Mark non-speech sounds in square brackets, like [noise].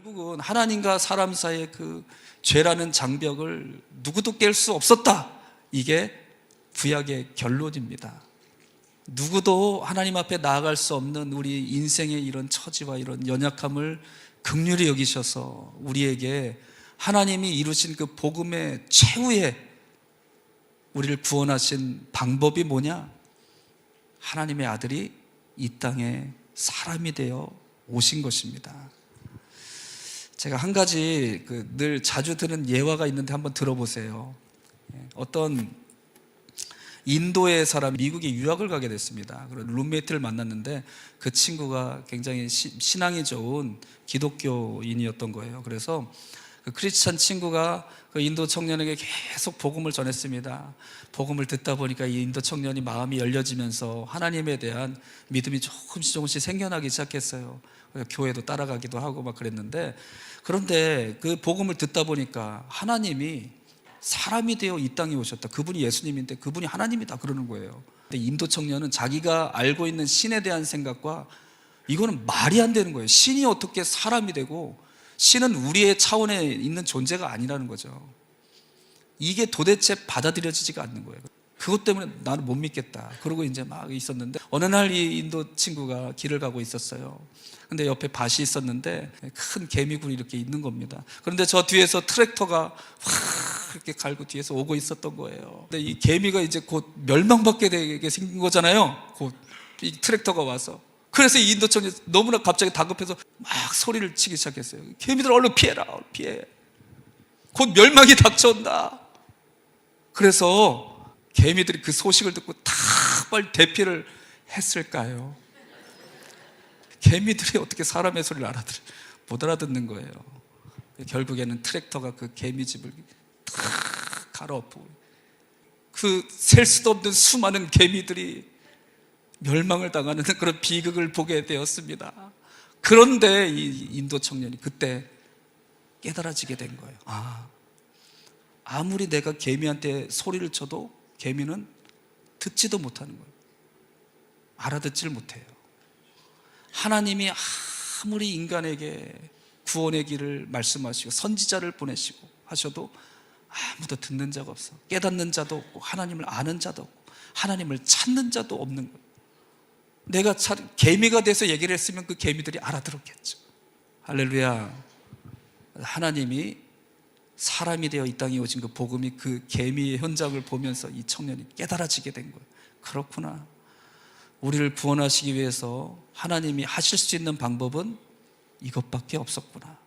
결국은 하나님과 사람 사이의 그 죄라는 장벽을 누구도 깰 수 없었다. 이게 구약의 결론입니다. 누구도 하나님 앞에 나아갈 수 없는 우리 인생의 이런 처지와 이런 연약함을 극률히 여기셔서 우리에게 하나님이 이루신 그 복음의 최후의 우리를 구원하신 방법이 뭐냐? 하나님의 아들이 이 땅에 사람이 되어 오신 것입니다. 제가 한 가지 그 늘 자주 드는 예화가 있는데 한번 들어보세요. 예, 어떤 인도의 사람 미국에 유학을 가게 됐습니다. 그런 룸메이트를 만났는데 그 친구가 굉장히 시- 신앙이 좋은 기독교인이었던 거예요. 그래서 그 크리스찬 친구가 그 인도 청년에게 계속 복음을 전했습니다. 복음을 듣다 보니까 이 인도 청년이 마음이 열려지면서 하나님에 대한 믿음이 조금씩 조금씩 생겨나기 시작했어요. 교회도 따라가기도 하고 막 그랬는데 그런데 그 복음을 듣다 보니까 하나님이 사람이 되어 이 땅에 오셨다. 그분이 예수님인데 그분이 하나님이다 그러는 거예요. 근데 인도 청년은 자기가 알고 있는 신에 대한 생각과 이거는 말이 안 되는 거예요. 신이 어떻게 사람이 되고 신은 우리의 차원에 있는 존재가 아니라는 거죠. 이게 도대체 받아들여지지가 않는 거예요. 그것 때문에 나는 못 믿겠다. 그러고 이제 막 있었는데 어느 날 이 인도 친구가 길을 가고 있었어요. 근데 옆에 밭이 있었는데 큰 개미굴이 이렇게 있는 겁니다. 그런데 저 뒤에서 트랙터가 확 이렇게 갈고 뒤에서 오고 있었던 거예요. 근데 이 개미가 이제 곧 멸망받게 되게 생긴 거잖아요. 곧 이 트랙터가 와서. 그래서 이 인도 청년 너무나 갑자기 다급해서 막 소리를 치기 시작했어요. 개미들 얼른 피해라, 얼른 피해. 곧 멸망이 닥쳐온다. 그래서 개미들이 그 소식을 듣고 다 빨리 대피를 했을까요? 개미들이 어떻게 사람의 소리를 알아들, 못 알아듣는 거예요. 결국에는 트랙터가 그 개미집을 다 갈아엎고 그 셀 수도 없는 수많은 개미들이 멸망을 당하는 [laughs] 그런 비극을 보게 되었습니다. 그런데 이 인도 청년이 그때 깨달아지게 된 거예요. 아, 아무리 내가 개미한테 소리를 쳐도 개미는 듣지도 못하는 거예요. 알아듣지를 못해요. 하나님이 아무리 인간에게 구원의 길을 말씀하시고 선지자를 보내시고 하셔도 아무도 듣는 자가 없어. 깨닫는 자도 없고 하나님을 아는 자도 없고 하나님을 찾는 자도 없는 거예요. 내가 차, 개미가 돼서 얘기를 했으면 그 개미들이 알아들었겠죠. 할렐루야. 하나님이 사람이 되어 이 땅에 오신 그 복음이 그 개미의 현장을 보면서 이 청년이 깨달아지게 된 거예요. 그렇구나. 우리를 구원하시기 위해서 하나님이 하실 수 있는 방법은 이것밖에 없었구나.